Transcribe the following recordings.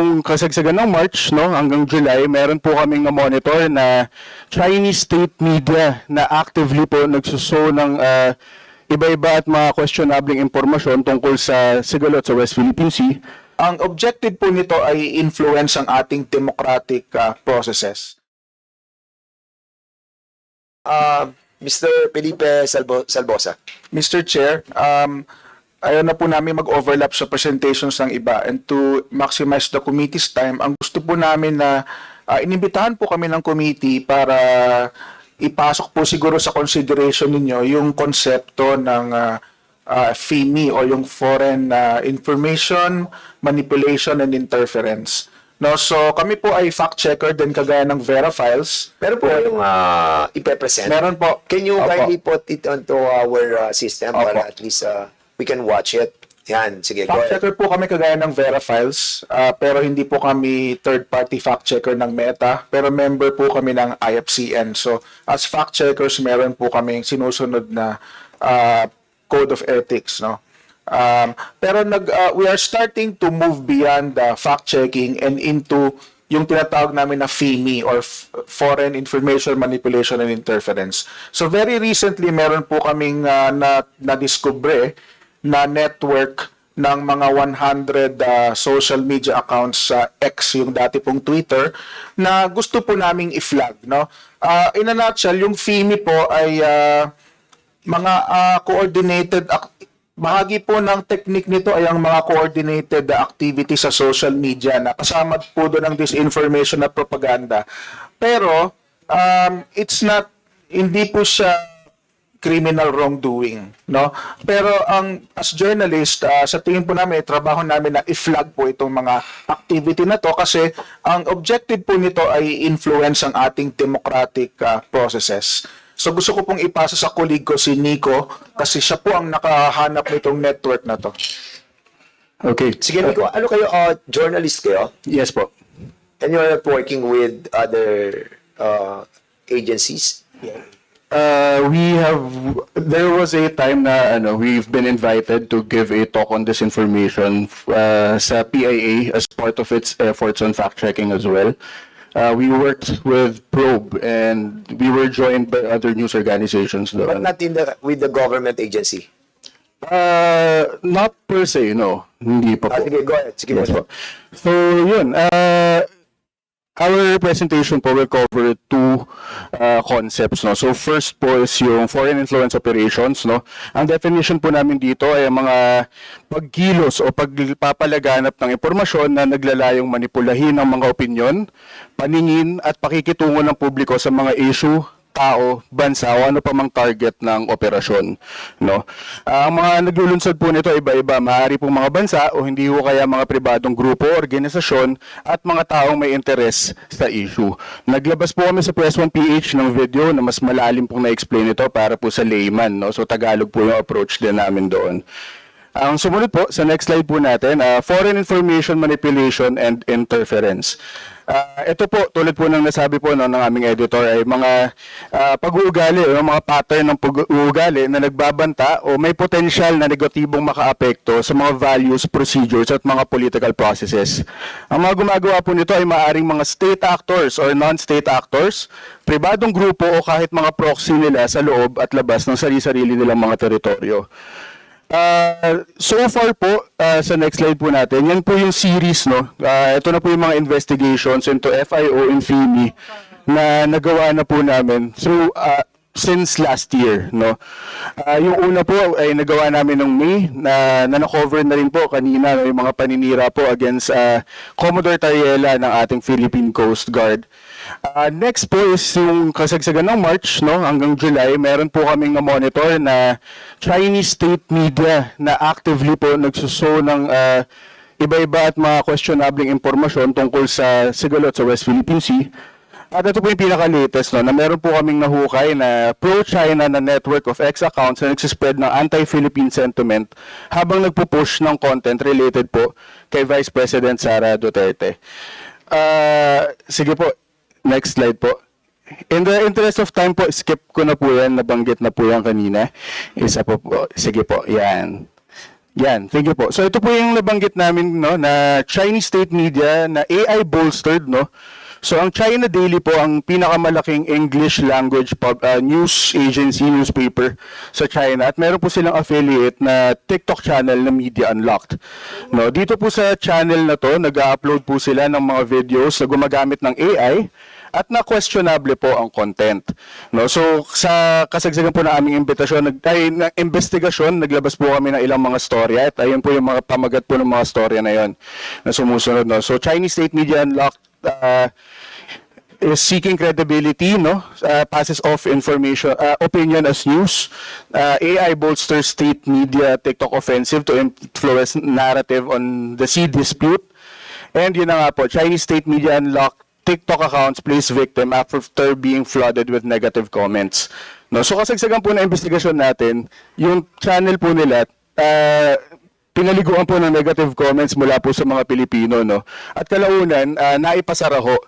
yung kasagsagan ng March no hanggang July, meron po kaming na-monitor na Chinese state media na actively po nagsuso ng ah, iba-iba at mga questionable impormasyon tungkol sa Sigalot sa West Philippine Sea. Ang objective po nito ay influence ang ating democratic ah, processes. Uh, Mr. Felipe Salvo Salvosa. Mr. Chair, um, ayaw na po namin mag-overlap sa presentations ng iba and to maximize the committee's time, ang gusto po namin na ah, inimbitahan po kami ng committee para ipasok po siguro sa consideration ninyo yung konsepto ng uh, FIMI o yung Foreign ah, Information Manipulation and Interference. No, so kami po ay fact checker din kagaya ng Vera Files. Meron po kayong uh, ipe-present. Meron po. Can you Opo. kindly put it onto our uh, system Opo. para at least uh, we can watch it? Yan, sige, Fact checker po kami kagaya ng Vera Files, ah, pero hindi po kami third party fact checker ng Meta, pero member po kami ng IFCN. So, as fact checkers, meron po kami sinusunod na ah, code of ethics, no? Um, pero nag ah, we are starting to move beyond the fact checking and into yung tinatawag namin na FIMI or Foreign Information Manipulation and Interference. So very recently meron po kaming ah, na na-discover na network ng mga 100 ah, social media accounts sa X, yung dati pong Twitter, na gusto po naming i-flag. No? Ah, in a nutshell, yung FIMI po ay ah, mga ah, coordinated bahagi po ng technique nito ay ang mga coordinated activity sa social media na kasama po doon ang disinformation at propaganda. Pero um, it's not hindi po siya criminal wrongdoing, no? Pero ang as journalist, ah, sa tingin po namin, trabaho namin na i-flag po itong mga activity na to kasi ang objective po nito ay influence ang ating democratic ah, processes. So gusto ko pong ipasa sa colleague ko si Nico kasi siya po ang nakahanap nitong network na to. Okay. Sige, Nico, ano kayo, uh, journalist kayo? Yes po. And you're not working with other uh, agencies? Uh, we have there was a time na ano we've been invited to give a talk on disinformation uh, sa PIA as part of its efforts on fact checking as well. Uh, we worked with Probe and we were joined by other news organizations But doon. not in the, with the government agency? Uh, not per se, no. Hindi pa Ah, po. sige, go ahead. Sige, Yes po. So, yun. Uh, our presentation po will cover two uh, concepts. No? So, first po is yung foreign influence operations. No? Ang definition po namin dito ay ang mga pagkilos o pagpapalaganap ng impormasyon na naglalayong manipulahin ang mga opinyon, paningin at pakikitungo ng publiko sa mga issue tao, bansa o ano pa mang target ng operasyon. No? Ah, ang mga naglulunsad po nito iba-iba. Maaari pong mga bansa o hindi ho kaya mga pribadong grupo, organisasyon at mga taong may interes sa issue. Naglabas po kami sa Press 1 PH ng video na mas malalim pong na-explain ito para po sa layman. No? So Tagalog po yung approach din namin doon. Ang sumunod po, sa next slide po natin, ah, foreign information manipulation and interference. Ah, ito po, tulad po ng nasabi po no, ng aming editor, ay mga ah, pag-uugali o mga pattern ng pag-uugali na nagbabanta o may potensyal na negatibong makaapekto sa mga values, procedures at mga political processes. Ang mga gumagawa po nito ay maaring mga state actors or non-state actors, pribadong grupo o kahit mga proxy nila sa loob at labas ng sarili-sarili nilang mga teritoryo. Uh, so far po, uh, sa next slide po natin, yan po yung series, no? Uh, ito na po yung mga investigations into FIO and FIMI na nagawa na po namin through, uh, since last year, no? Uh, yung una po ay nagawa namin ng May na, na na-cover na rin po kanina no, yung mga paninira po against uh, Commodore Tariela ng ating Philippine Coast Guard. Uh, next po is yung kasagsagan ng March no hanggang July meron po kaming na-monitor na Chinese state media na actively po nagsuso ng uh, iba-iba at mga questionable impormasyon tungkol sa Sigalot sa West Philippine Sea. At ito po yung pinaka-latest no, na meron po kaming nahukay na pro-China na network of X accounts na nagsispread ng anti-Philippine sentiment habang nagpo-push ng content related po kay Vice President Sara Duterte. Ah, sige po, next slide po. In the interest of time po, skip ko na po yan, nabanggit na po yan kanina. Isa po po, sige po, yan. Yan, thank you po. So ito po yung nabanggit namin no na Chinese state media na AI bolstered no. So ang China Daily po ang pinakamalaking English language pub, uh, news agency newspaper sa China at meron po silang affiliate na TikTok channel na Media Unlocked. No, dito po sa channel na to nag-upload po sila ng mga videos na gumagamit ng AI at na questionable po ang content. No, so sa kasagsagan po ng aming imbitasyon, nag ay, na investigasyon, naglabas po kami ng ilang mga storya at ayun po yung mga pamagat po ng mga storya na yon na sumusunod. No. So Chinese State Media Unlocked uh, is seeking credibility, no? Uh, passes off information, uh, opinion as news. Uh, AI bolsters state media TikTok offensive to influence narrative on the sea dispute. And yun na nga po, Chinese state media unlock TikTok accounts place victim after being flooded with negative comments. No, so kasagsagan po na investigasyon natin, yung channel po nila, uh, pinaliguan po ng negative comments mula po sa mga Pilipino, no? At kalaunan, uh, naipasara ho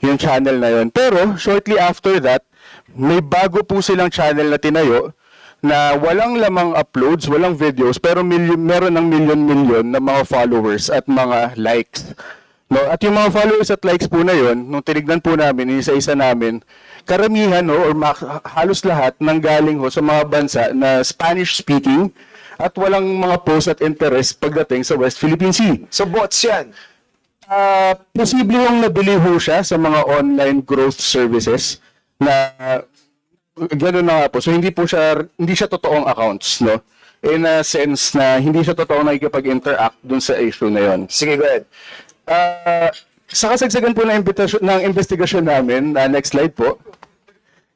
yung channel na yon. Pero, shortly after that, may bago po silang channel na tinayo na walang lamang uploads, walang videos, pero million, meron ng million-million na mga followers at mga likes. No, at yung mga followers at likes po na yon, nung tinignan po namin, isa-isa namin, karamihan no, or halos lahat nang galing ho sa mga bansa na Spanish speaking at walang mga post at interest pagdating sa West Philippine Sea. So bots yan. Ah, posible yung nabili ho siya sa mga online growth services na uh, gano'n na nga po. So hindi po siya hindi siya totoong accounts, no? In a sense na hindi siya totoong nakikipag-interact dun sa issue na yon. Sige, go ahead. Ah, sa kasagsagan po ng, imbitasyon, ng investigasyon namin, ah, next slide po.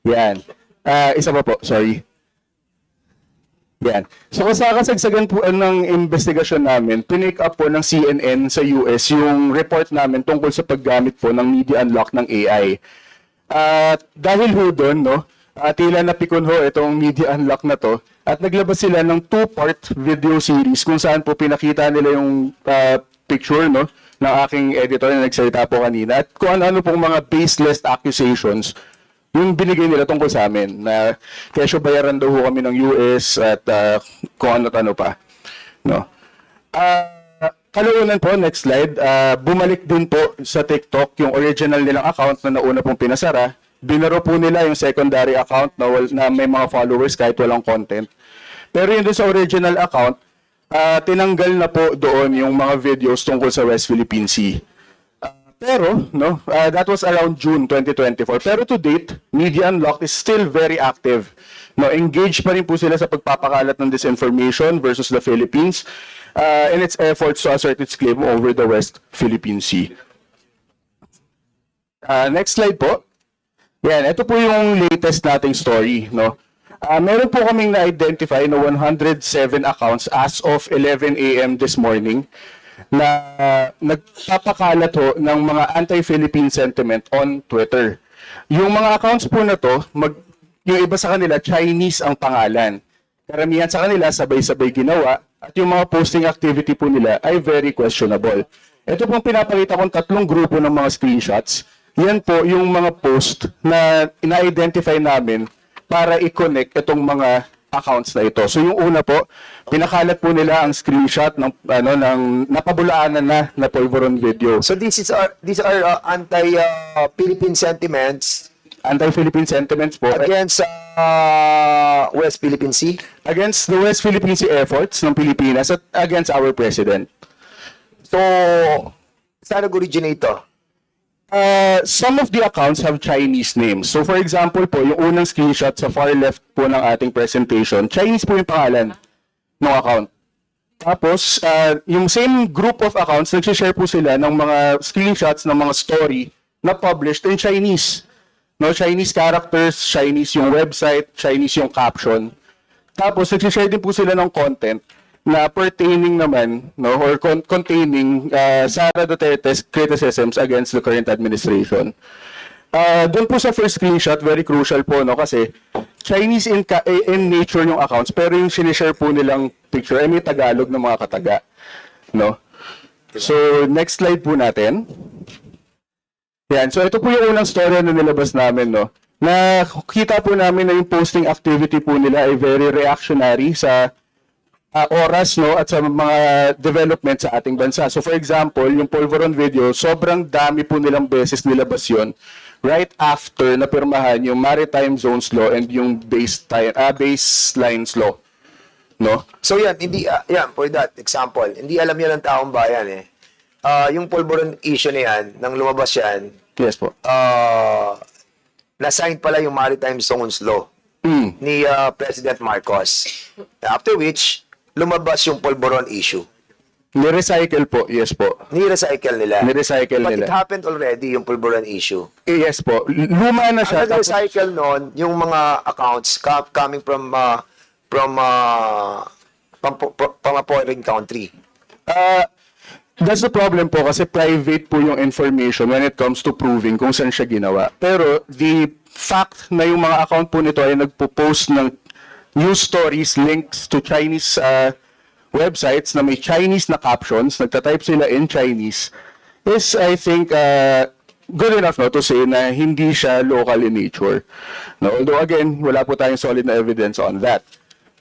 Yan. Ah, isa pa po, sorry. Yan. So sa kasagsagan po ng investigasyon namin, pinake up po ng CNN sa US yung report namin tungkol sa paggamit po ng media unlock ng AI. At dahil ho doon, no, uh, tila napikon ho itong media unlock na to at naglabas sila ng two-part video series kung saan po pinakita nila yung ah, picture no ng aking editor na nagsalita po kanina at kung ano-ano pong mga baseless accusations yung binigay nila tungkol sa amin na kesyo bayaran daw ho kami ng US at ah, kung ano-ano pa. No. Ah, kalaunan po, next slide, ah, bumalik din po sa TikTok yung original nilang account na nauna pong pinasara. Binaro po nila yung secondary account na, na may mga followers kahit walang content. Pero yun sa original account, ah, tinanggal na po doon yung mga videos tungkol sa West Philippine Sea. Pero, no, uh, that was around June 2024. Pero to date, Media Unlocked is still very active. No, engaged pa rin po sila sa pagpapakalat ng disinformation versus the Philippines uh, in its efforts to assert its claim over the West Philippine Sea. Uh, next slide po. Yan, ito po yung latest nating story, no. Ah, meron po kaming na-identify na 107 accounts as of 11 a.m. this morning na ah, nagpapakalat ho ng mga anti-Philippine sentiment on Twitter. Yung mga accounts po na to, mag, yung iba sa kanila, Chinese ang pangalan. Karamihan sa kanila, sabay-sabay ginawa at yung mga posting activity po nila ay very questionable. Ito pong pinapakita kong tatlong grupo ng mga screenshots. Yan po yung mga post na ina-identify namin para i-connect itong mga accounts na ito. So yung una po, pinakalat po nila ang screenshot ng ano ng napabulaanan na na Polvoron video. So this is our, these are uh, anti-Philippine sentiments Anti-Philippine sentiments po against uh, West Philippine Sea. against the West Philippine Sea efforts ng Pilipinas at against our president. So, saan nag-originate to? Uh, some of the accounts have Chinese names. So for example po, yung unang screenshot sa far left po ng ating presentation, Chinese po yung pangalan ng account. Tapos, uh, yung same group of accounts, nagsishare po sila ng mga screenshots ng mga story na published in Chinese. No, Chinese characters, Chinese yung website, Chinese yung caption. Tapos, nagsishare din po sila ng content na pertaining naman, no, or con- containing uh, Sara Duterte's criticisms against the current administration. Uh, doon po sa first screenshot, very crucial po, no, kasi Chinese in, in nature yung accounts, pero yung sinishare po nilang picture ay may Tagalog ng mga kataga. No? So, next slide po natin. Yan. So, ito po yung unang story na nilabas namin, no? Na kita po namin na yung posting activity po nila ay very reactionary sa ah, oras no at sa mga development sa ating bansa. So for example, yung Polvoron video, sobrang dami po nilang beses nilabas yun right after na pirmahan yung Maritime Zones Law and yung base time, ah, baselines law. No? So yan, hindi, ah, yan, for that example, hindi alam yan ng taong bayan eh. Ah, yung Polvoron issue na yan, nang lumabas yan, Yes po. uh, na-sign pala yung Maritime Zones Law Mm. ni ah, President Marcos. After which, lumabas yung Polvoron issue. Ni-recycle po, yes po. Ni-recycle nila. Ni-recycle But it nila. happened already, yung Polvoron issue. Eh, yes po. Luma na siya. Ang tapos- nag-recycle noon, yung mga accounts ca- coming from uh, from uh, a foreign country. Ah, that's the problem po kasi private po yung information when it comes to proving kung saan siya ginawa. Pero the fact na yung mga account po nito ay nagpo-post ng news stories, links to Chinese ah, websites na may Chinese na captions, nagtatype sila in Chinese, is I think ah, good enough no, to say na hindi siya local in nature. No, although again, wala po tayong solid na evidence on that.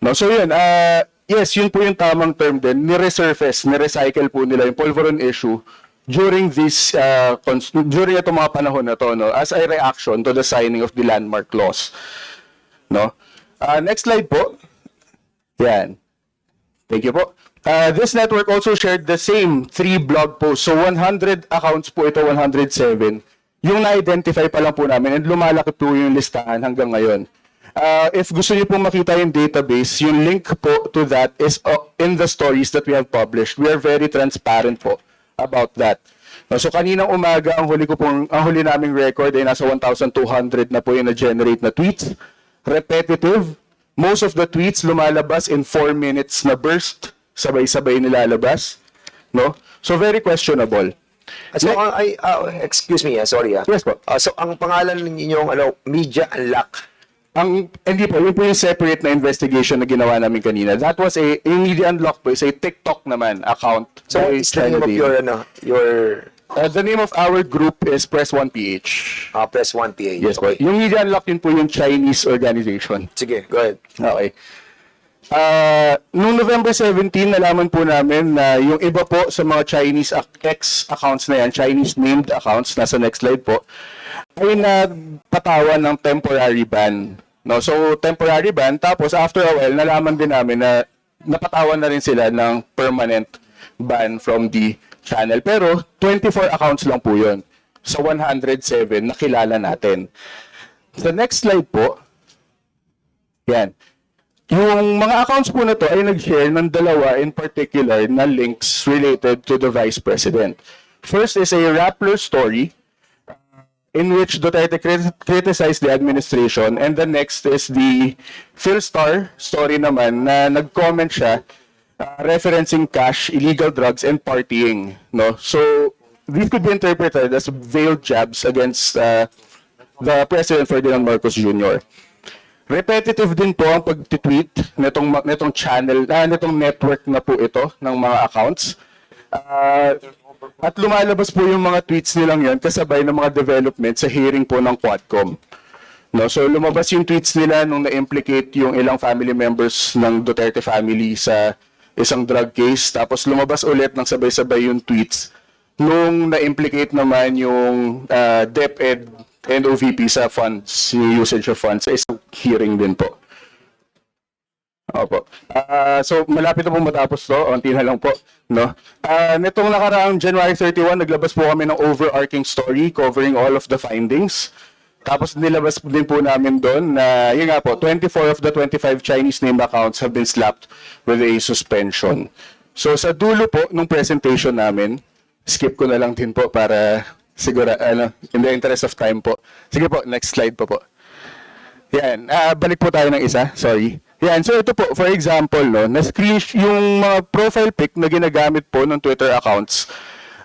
No, so yun, ah yes, yun po yung tamang term din, ni-resurface, ni-recycle po nila yung Polvoron issue during this, uh, during itong mga panahon na to, no, as a reaction to the signing of the landmark laws. No? Ah, next slide po. Yan. Thank you po. Uh, this network also shared the same three blog posts. So 100 accounts po ito, 107. Yung na-identify pa lang po namin and lumalaki po yung listahan hanggang ngayon. Uh, if gusto niyo po makita yung database, yung link po to that is uh, in the stories that we have published. We are very transparent po about that. So kaninang umaga, ang huli ko pong, ang huli naming record ay nasa 1,200 na po yung na-generate na tweets. Repetitive. Most of the tweets lumalabas in 4 minutes na burst. Sabay-sabay nilalabas. No? So very questionable. So, ang- ay, ah, excuse me, ah, sorry. ah. Yes po. Ah, so, ang pangalan ninyong ano, Media Unlock. Ang hindi po, yun po yung separate na investigation na ginawa namin kanina. That was a, yung Media Unlock po is a TikTok naman account. So, by what is the name China of Daily. your, ano, your Uh, the name of our group is Press 1PH. ah, Press 1 PH? Yes po. okay. Yung Media Unlock yun po yung Chinese organization. Sige, go ahead. Okay. Ah, noong November 17, nalaman po namin na yung iba po sa mga Chinese ac- ex-accounts na yan, Chinese named accounts, nasa next slide po, ay nagpatawan ng temporary ban. No, so temporary ban, tapos after a while, nalaman din namin na napatawan na rin sila ng permanent ban from the channel. Pero 24 accounts lang po yun sa 107 na kilala natin. The next slide po, yan. Yung mga accounts po na to ay nag-share ng dalawa in particular na links related to the Vice President. First is a Rappler story in which Duterte crit- criticized the administration and the next is the Philstar story naman na nag-comment siya uh, referencing cash, illegal drugs, and partying. No? So, these could be interpreted as veiled jabs against uh, the President Ferdinand Marcos Jr. Repetitive din po ang pag-tweet nitong, ma- nitong channel, ah, nitong network na po ito ng mga accounts. Ah, at lumalabas po yung mga tweets nilang yon kasabay ng mga development sa hearing po ng Quadcom. No, so lumabas yung tweets nila nung na-implicate yung ilang family members ng Duterte family sa isang drug case. Tapos lumabas ulit ng sabay-sabay yung tweets nung na-implicate naman yung uh, DepEd and OVP sa funds, yung usage of funds sa isang hearing din po. Opo. Ah, so malapit na po matapos to, onti na lang po, no. Ah, nitong nakaraang January 31, naglabas po kami ng overarching story covering all of the findings. Tapos nilabas din po namin doon na, yun nga po, 24 of the 25 Chinese name accounts have been slapped with a suspension. So sa dulo po nung presentation namin, skip ko na lang din po para sigura, ano, in the interest of time po. Sige po, next slide po po. Yan, ah, balik po tayo ng isa, sorry. Yan, so ito po, for example, no, na yung mga profile pic na ginagamit po ng Twitter accounts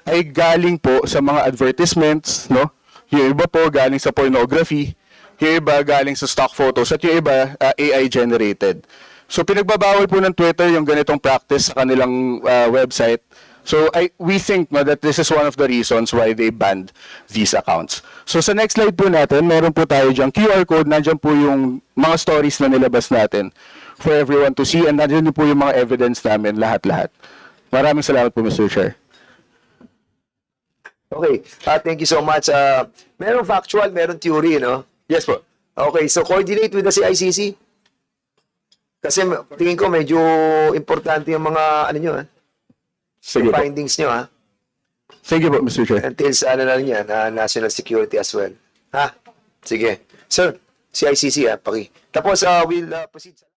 ay galing po sa mga advertisements, no? Yung iba po galing sa pornography, yung iba galing sa stock photos, at yung iba ah, AI generated. So pinagbabawal po ng Twitter yung ganitong practice sa kanilang ah, website So I we think no, that this is one of the reasons why they banned these accounts. So sa next slide po natin, meron po tayo dyan QR code, nandiyan po yung mga stories na nilabas natin for everyone to see and nandiyan po yung mga evidence namin lahat-lahat. Maraming salamat po Mr. Chair. Okay, ah, thank you so much. Uh, meron factual, meron theory, no? Yes po. Okay, so coordinate with the CICC. Kasi tingin ko medyo importante yung mga ano nyo, ah, Sige po. findings nyo, ha? Thank you po Mr. Chair. Until sa ano na rin yan, ah, national security as well. Ha? Sige. Sir, CICC, ha? Paki. Tapos, ah, we'll ah, proceed sa...